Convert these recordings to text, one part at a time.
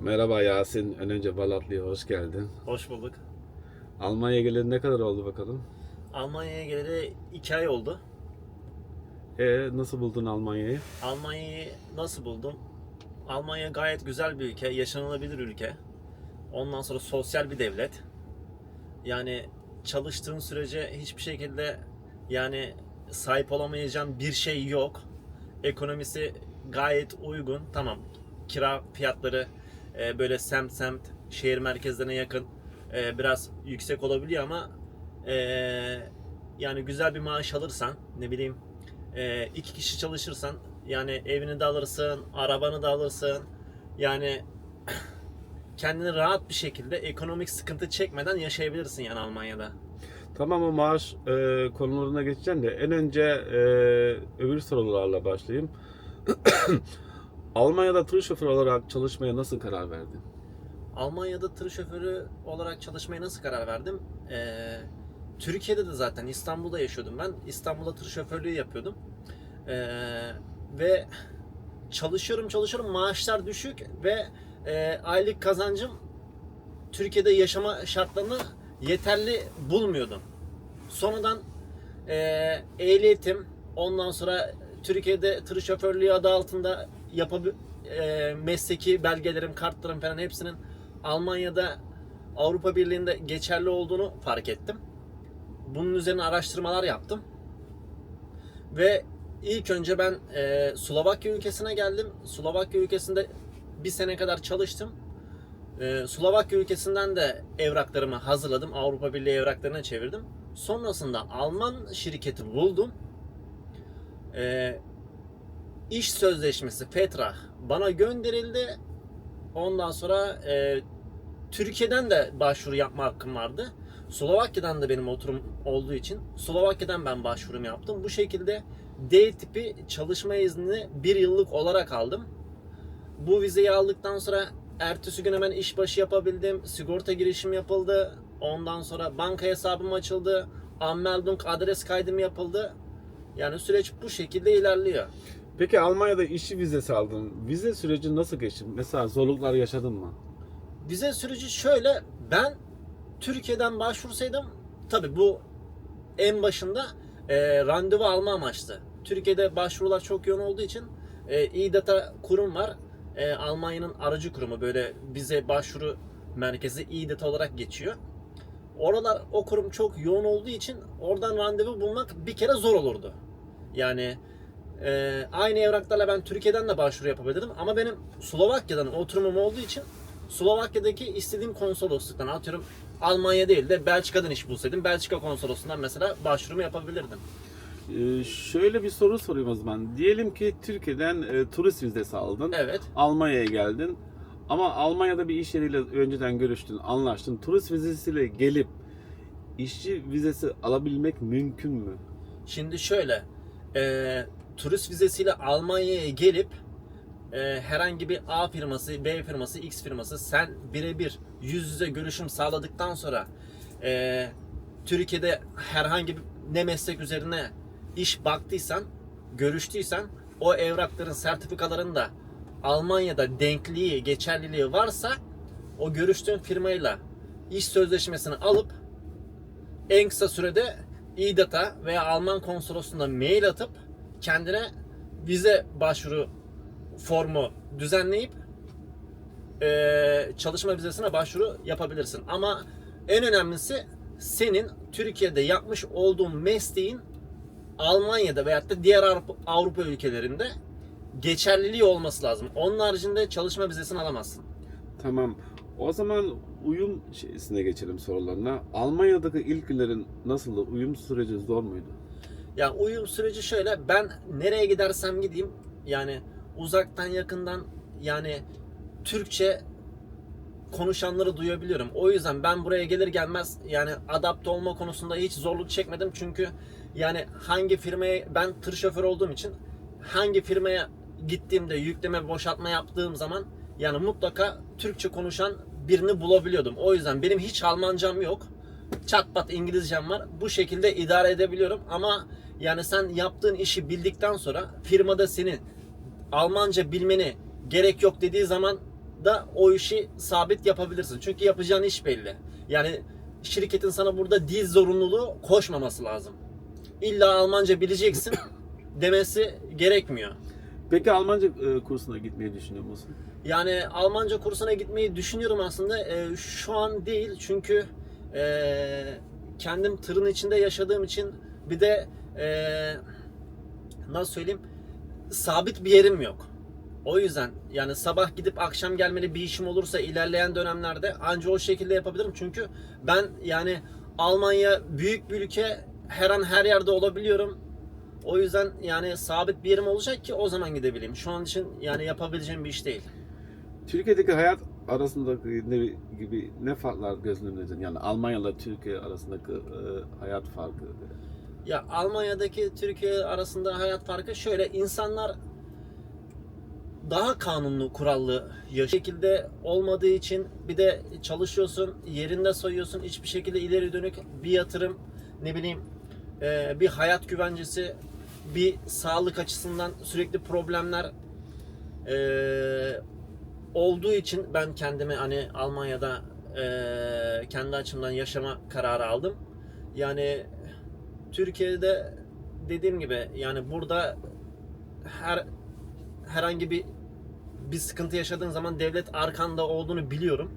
Merhaba Yasin. En önce Balatlı'ya hoş geldin. Hoş bulduk. Almanya'ya geleli ne kadar oldu bakalım? Almanya'ya geleli 2 ay oldu. E nasıl buldun Almanya'yı? Almanya'yı nasıl buldum? Almanya gayet güzel bir ülke, yaşanılabilir ülke. Ondan sonra sosyal bir devlet. Yani çalıştığın sürece hiçbir şekilde yani sahip olamayacağın bir şey yok. Ekonomisi gayet uygun. Tamam kira fiyatları e, böyle semt semt şehir merkezlerine yakın e, biraz yüksek olabiliyor ama e, yani güzel bir maaş alırsan ne bileyim e, iki kişi çalışırsan yani evini de alırsın, arabanı da alırsın. Yani kendini rahat bir şekilde ekonomik sıkıntı çekmeden yaşayabilirsin yani Almanya'da. Tamam o maaş e, konularına geçeceğim de en önce e, öbür sorularla başlayayım. Almanya'da tır şoförü olarak çalışmaya nasıl karar verdin? Almanya'da tır şoförü olarak çalışmaya nasıl karar verdim? Ee, Türkiye'de de zaten İstanbul'da yaşıyordum ben. İstanbul'da tır şoförlüğü yapıyordum. Ee, ve çalışıyorum çalışıyorum maaşlar düşük ve e, aylık kazancım Türkiye'de yaşama şartlarını yeterli bulmuyordum. Sonradan e, ehliyetim ondan sonra Türkiye'de tır şoförlüğü adı altında yapabi e, mesleki belgelerim, kartlarım falan hepsinin Almanya'da Avrupa Birliği'nde geçerli olduğunu fark ettim. Bunun üzerine araştırmalar yaptım. Ve ilk önce ben e, Slovakya ülkesine geldim. Slovakya ülkesinde bir sene kadar çalıştım. E, Slovakya ülkesinden de evraklarımı hazırladım. Avrupa Birliği evraklarına çevirdim. Sonrasında Alman şirketi buldum. E, iş sözleşmesi Petra bana gönderildi. Ondan sonra e, Türkiye'den de başvuru yapma hakkım vardı. Slovakya'dan da benim oturum olduğu için Slovakya'dan ben başvurum yaptım. Bu şekilde D tipi çalışma iznini bir yıllık olarak aldım. Bu vizeyi aldıktan sonra ertesi gün hemen işbaşı yapabildim. Sigorta girişim yapıldı. Ondan sonra banka hesabım açıldı. Anmeldung adres kaydım yapıldı. Yani süreç bu şekilde ilerliyor. Peki Almanya'da işçi vizesi aldın. Vize süreci nasıl geçti? Mesela zorluklar yaşadın mı? Vize süreci şöyle ben Türkiye'den başvursaydım tabi bu en başında e, randevu alma amaçlı. Türkiye'de başvurular çok yoğun olduğu için e, İDATA kurum var. E, Almanya'nın aracı kurumu böyle bize başvuru merkezi İDATA olarak geçiyor. Oralar o kurum çok yoğun olduğu için oradan randevu bulmak bir kere zor olurdu. Yani e, aynı evraklarla ben Türkiye'den de başvuru yapabilirdim ama benim Slovakya'dan oturumum olduğu için Slovakya'daki istediğim konsolosluktan atıyorum Almanya değil de Belçika'dan iş bulsaydım Belçika konsolosluğundan mesela başvurumu yapabilirdim. Ee, şöyle bir soru sorayım o zaman. Diyelim ki Türkiye'den e, turist vizesi aldın. Evet. Almanya'ya geldin. Ama Almanya'da bir iş yeriyle önceden görüştün, anlaştın. Turist vizesiyle gelip işçi vizesi alabilmek mümkün mü? Şimdi şöyle e, turist vizesiyle Almanya'ya gelip e, herhangi bir A firması, B firması, X firması sen birebir yüz yüze görüşüm sağladıktan sonra e, Türkiye'de herhangi bir ne meslek üzerine iş baktıysan, görüştüysen o evrakların sertifikaların da Almanya'da denkliği, geçerliliği varsa o görüştüğün firmayla iş sözleşmesini alıp en kısa sürede İDAT'a veya Alman konsolosluğuna mail atıp kendine vize başvuru formu düzenleyip eee, çalışma vizesine başvuru yapabilirsin. Ama en önemlisi senin Türkiye'de yapmış olduğun mesleğin Almanya'da veyahut da diğer Avrupa ülkelerinde geçerliliği olması lazım. Onun haricinde çalışma vizesini alamazsın. Tamam. O zaman uyum şeysine geçelim sorularına. Almanya'daki ilk günlerin nasıldı? Uyum süreci zor muydu? Ya uyum süreci şöyle ben nereye gidersem gideyim yani uzaktan yakından yani Türkçe konuşanları duyabiliyorum. O yüzden ben buraya gelir gelmez yani adapte olma konusunda hiç zorluk çekmedim. Çünkü yani hangi firmaya ben tır şoförü olduğum için hangi firmaya gittiğimde yükleme boşaltma yaptığım zaman yani mutlaka Türkçe konuşan birini bulabiliyordum. O yüzden benim hiç Almancam yok. Çat pat İngilizcem var. Bu şekilde idare edebiliyorum ama yani sen yaptığın işi bildikten sonra firmada senin Almanca bilmeni gerek yok dediği zaman da o işi sabit yapabilirsin. Çünkü yapacağın iş belli. Yani şirketin sana burada dil zorunluluğu koşmaması lazım. İlla Almanca bileceksin demesi gerekmiyor. Peki Almanca e, kursuna gitmeyi düşünüyor musun? Yani Almanca kursuna gitmeyi düşünüyorum aslında. Ee, şu an değil çünkü ee, kendim tırın içinde yaşadığım için bir de ee, nasıl söyleyeyim sabit bir yerim yok. O yüzden yani sabah gidip akşam gelmeli bir işim olursa ilerleyen dönemlerde anca o şekilde yapabilirim. Çünkü ben yani Almanya büyük bir ülke her an her yerde olabiliyorum. O yüzden yani sabit bir yerim olacak ki o zaman gidebileyim. Şu an için yani yapabileceğim bir iş değil. Türkiye'deki hayat arasındaki ne gibi ne farklar gözlemledin? Yani Almanya ile Türkiye arasındaki e, hayat farkı. Ya Almanya'daki Türkiye arasında hayat farkı şöyle insanlar daha kanunlu kurallı yaşıyor. şekilde olmadığı için bir de çalışıyorsun yerinde soyuyorsun hiçbir şekilde ileri dönük bir yatırım ne bileyim e, bir hayat güvencesi bir sağlık açısından sürekli problemler e, olduğu için ben kendimi hani Almanya'da e, kendi açımdan yaşama kararı aldım. Yani Türkiye'de dediğim gibi yani burada her herhangi bir bir sıkıntı yaşadığın zaman devlet arkanda olduğunu biliyorum.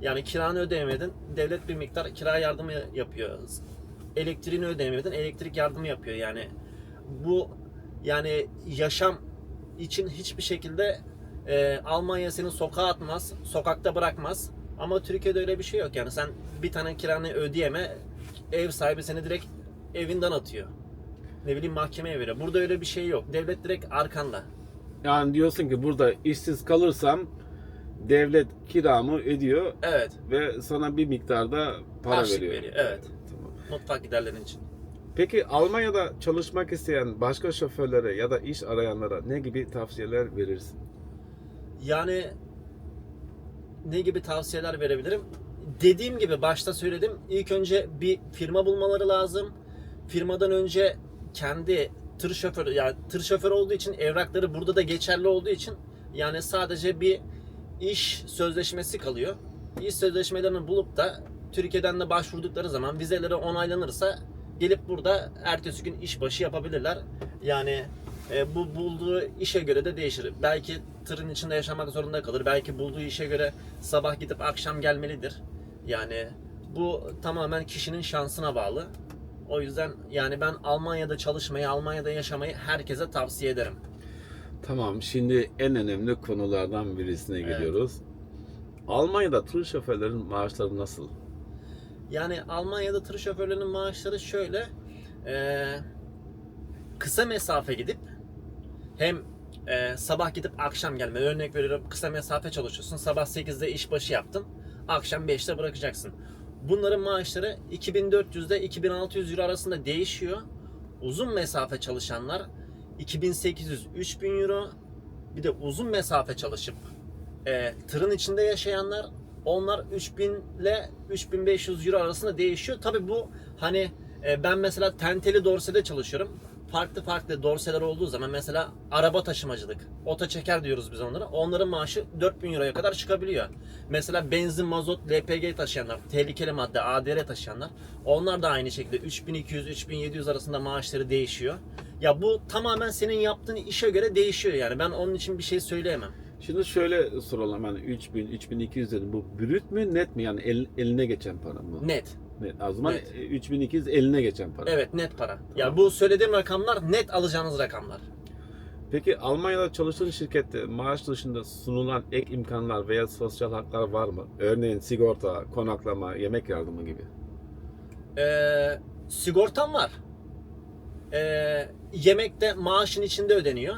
Yani kiranı ödeyemedin, devlet bir miktar kira yardımı yapıyor. Elektriğini ödeyemedin, elektrik yardımı yapıyor. Yani bu yani yaşam için hiçbir şekilde e, Almanya seni sokağa atmaz, sokakta bırakmaz. Ama Türkiye'de öyle bir şey yok. Yani sen bir tane kiranı ödeyeme, ev sahibi seni direkt evinden atıyor. Ne bileyim mahkemeye veriyor. Burada öyle bir şey yok. Devlet direkt arkanda. Yani diyorsun ki burada işsiz kalırsam devlet kiramı ödüyor Evet. ve sana bir miktarda para Harçlık veriyor. veriyor, evet. Tamam. Mutfak giderlerin için. Peki Almanya'da çalışmak isteyen başka şoförlere ya da iş arayanlara ne gibi tavsiyeler verirsin? Yani ne gibi tavsiyeler verebilirim? Dediğim gibi başta söyledim. İlk önce bir firma bulmaları lazım. Firmadan önce kendi tır şoförü yani tır şoförü olduğu için evrakları burada da geçerli olduğu için yani sadece bir iş sözleşmesi kalıyor. İş sözleşmelerini bulup da Türkiye'den de başvurdukları zaman vizeleri onaylanırsa gelip burada ertesi gün işbaşı yapabilirler. Yani e, bu bulduğu işe göre de değişir. Belki tırın içinde yaşamak zorunda kalır. Belki bulduğu işe göre sabah gidip akşam gelmelidir. Yani bu tamamen kişinin şansına bağlı. O yüzden yani ben Almanya'da çalışmayı, Almanya'da yaşamayı herkese tavsiye ederim. Tamam şimdi en önemli konulardan birisine Evet. geliyoruz. Almanya'da tır şoförlerin maaşları nasıl? Yani Almanya'da tır şoförlerinin maaşları şöyle. eee, kısa mesafe gidip hem eee, sabah gidip akşam gelme. Örnek veriyorum kısa mesafe çalışıyorsun. Sabah 8'de işbaşı yaptın. Akşam 5'te bırakacaksın. Bunların maaşları 2400 ile 2600 euro arasında değişiyor. Uzun mesafe çalışanlar 2800-3000 euro. Bir de uzun mesafe çalışıp e, tırın içinde yaşayanlar onlar 3000 ile 3500 euro arasında değişiyor. Tabi bu hani e, ben mesela tenteli dorsede çalışıyorum. Farklı farklı dorseler olduğu zaman mesela araba taşımacılık, ota çeker diyoruz biz onlara. Onların maaşı 4000 euroya kadar çıkabiliyor. Mesela benzin, mazot, LPG taşıyanlar, tehlikeli madde, ADR taşıyanlar onlar da aynı şekilde 3200-3700 arasında maaşları değişiyor. Ya bu tamamen senin yaptığın işe göre değişiyor yani. Ben onun için bir şey söyleyemem. Şimdi şöyle soralım hani 3000 3200 dedim bu brüt mü net mi yani el- eline geçen para mı? Net. Net. O zaman Net. e, 3200 eline geçen para. Evet net para. Ya Tamam. bu söylediğim rakamlar net alacağınız rakamlar. Peki Almanya'da çalıştığın şirkette maaş dışında sunulan ek imkanlar veya sosyal haklar var mı? Örneğin sigorta, konaklama, yemek yardımı gibi. Ee, sigortam var. Ee, yemek de maaşın içinde ödeniyor.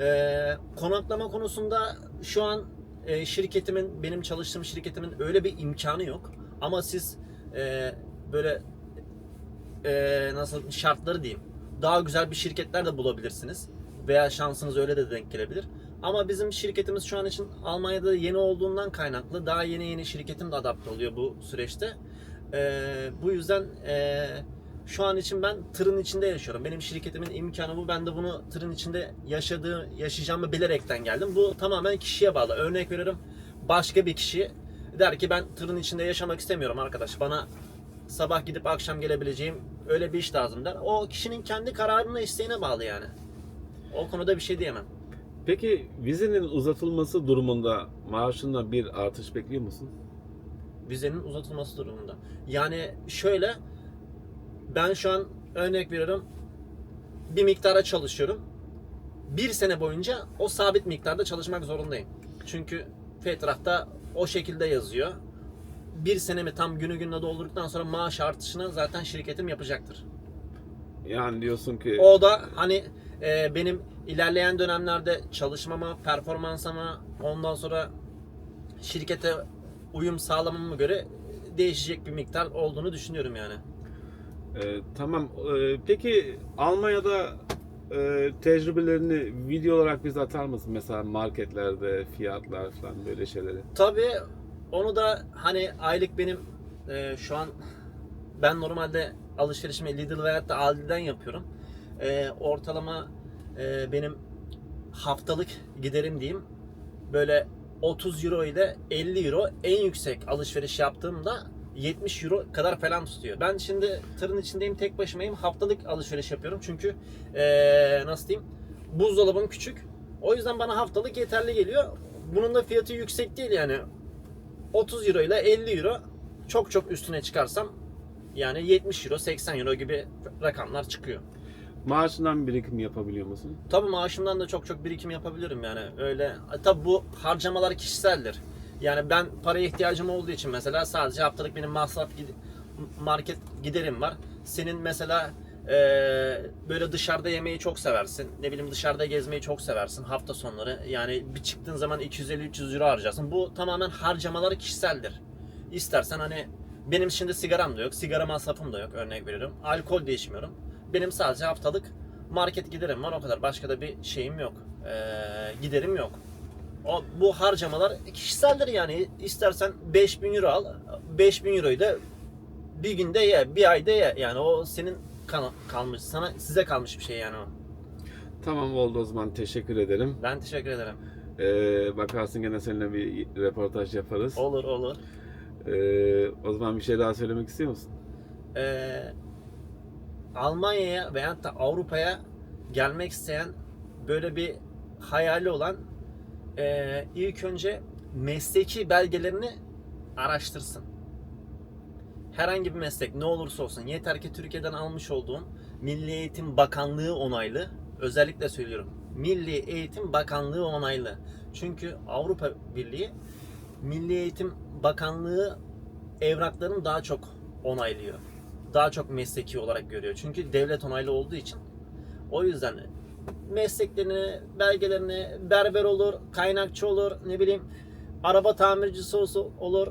Ee, konaklama konusunda şu an e, şirketimin, benim çalıştığım şirketimin öyle bir imkanı yok. Ama siz e, böyle e, nasıl şartları diyeyim daha güzel bir şirketler de bulabilirsiniz. Veya şansınız öyle de denk gelebilir. Ama bizim şirketimiz şu an için Almanya'da yeni olduğundan kaynaklı daha yeni yeni şirketim de adapte oluyor bu süreçte. Ee, bu yüzden e, Şu an için ben tırın içinde yaşıyorum. Benim şirketimin imkanı bu. Ben de bunu tırın içinde yaşadığı, yaşayacağımı bilerekten geldim. Bu tamamen kişiye bağlı. Örnek veriyorum. Başka bir kişi der ki ben tırın içinde yaşamak istemiyorum arkadaş. Bana sabah gidip akşam gelebileceğim öyle bir iş lazım der. O kişinin kendi kararına, isteğine bağlı yani. O konuda bir şey diyemem. Peki vizenin uzatılması durumunda maaşında bir artış bekliyor musun? vizenin uzatılması durumunda. Yani şöyle ben şu an örnek veriyorum bir miktara çalışıyorum. Bir sene boyunca o sabit miktarda çalışmak zorundayım. Çünkü Fetrah'ta o şekilde yazıyor. Bir senemi tam günü gününe doldurduktan sonra maaş artışını zaten şirketim yapacaktır. Yani diyorsun ki O da hani e, benim ilerleyen dönemlerde çalışmama, performansıma, ondan sonra şirkete uyum sağlamama göre değişecek bir miktar olduğunu düşünüyorum yani. e, tamam. E, peki Almanya'da e, tecrübelerini video olarak bize atar mısın? Mesela marketlerde fiyatlar falan böyle şeyleri. Tabii onu da hani aylık benim e, şu an ben normalde alışverişimi Lidl veya da Aldi'den yapıyorum. E, ortalama e, benim haftalık giderim diyeyim. Böyle 30 euro ile 50 euro en yüksek alışveriş yaptığımda 70 euro kadar falan tutuyor. Ben şimdi tırın içindeyim tek başımayım. Haftalık alışveriş yapıyorum. Çünkü e, nasıl diyeyim buzdolabım küçük. O yüzden bana haftalık yeterli geliyor. Bunun da fiyatı yüksek değil yani. 30 euro ile 50 euro çok çok üstüne çıkarsam yani 70 euro 80 euro gibi rakamlar çıkıyor. Maaşından birikim yapabiliyor musun? Tabii maaşımdan da çok çok birikim yapabilirim yani öyle. Tabii bu harcamalar kişiseldir. Yani ben paraya ihtiyacım olduğu için mesela sadece haftalık benim masraf market giderim var. Senin mesela eee, böyle dışarıda yemeği çok seversin. Ne bileyim dışarıda gezmeyi çok seversin hafta sonları. Yani bir çıktığın zaman 250-300 euro harcarsın. Bu tamamen harcamaları kişiseldir. İstersen hani benim şimdi sigaram da yok, sigara masrafım da yok örnek veriyorum. Alkol de içmiyorum. Benim sadece haftalık market giderim var o kadar. Başka da bir şeyim yok. Ee, giderim yok. O, bu harcamalar kişiseldir yani. İstersen 5000 euro al. 5000 euroyu da bir günde ye, bir ayda ye. Yani o senin kan- kalmış, sana size kalmış bir şey yani o. Tamam oldu o zaman teşekkür ederim. Ben teşekkür ederim. Ee, bakarsın gene seninle bir röportaj yaparız. Olur olur. Ee, o zaman bir şey daha söylemek istiyor musun? Ee, Almanya'ya veya da Avrupa'ya gelmek isteyen böyle bir hayali olan ee, ilk önce mesleki belgelerini araştırsın. Herhangi bir meslek ne olursa olsun yeter ki Türkiye'den almış olduğum Milli Eğitim Bakanlığı onaylı özellikle söylüyorum. Milli Eğitim Bakanlığı onaylı. Çünkü Avrupa Birliği Milli Eğitim Bakanlığı evraklarını daha çok onaylıyor. Daha çok mesleki olarak görüyor. Çünkü devlet onaylı olduğu için. O yüzden mesleklerini, belgelerini berber olur, kaynakçı olur, ne bileyim araba tamircisi olur,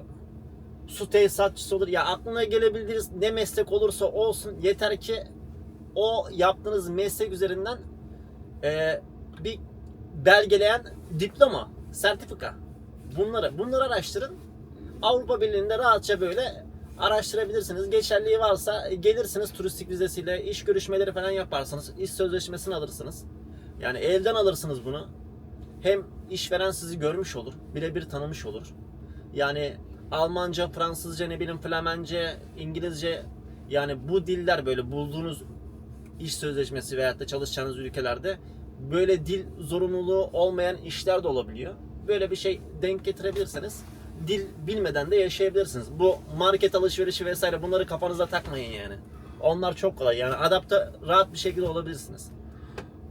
su tesisatçısı olur. Ya aklına gelebildiğiniz ne meslek olursa olsun yeter ki o yaptığınız meslek üzerinden e, bir belgeleyen diploma, sertifika. Bunları bunları araştırın. Avrupa Birliği'nde rahatça böyle araştırabilirsiniz. Geçerliği varsa gelirsiniz turistik vizesiyle iş görüşmeleri falan yaparsınız. İş sözleşmesini alırsınız. Yani elden alırsınız bunu. Hem işveren sizi görmüş olur, birebir tanımış olur. Yani Almanca, Fransızca, ne bileyim Flemence, İngilizce yani bu diller böyle bulduğunuz iş sözleşmesi veyahut da çalışacağınız ülkelerde böyle dil zorunluluğu olmayan işler de olabiliyor. Böyle bir şey denk getirebilirseniz dil bilmeden de yaşayabilirsiniz. Bu market alışverişi vesaire bunları kafanıza takmayın yani. Onlar çok kolay yani adapte rahat bir şekilde olabilirsiniz.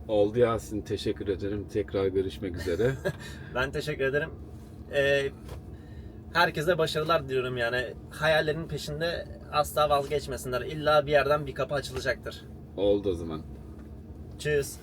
Oldu Yasin teşekkür ederim. Tekrar görüşmek üzere. Ben teşekkür ederim. Ee, herkese başarılar diliyorum yani. Hayallerinin peşinde asla vazgeçmesinler. İlla bir yerden bir kapı açılacaktır. Oldu o zaman. Tschüss.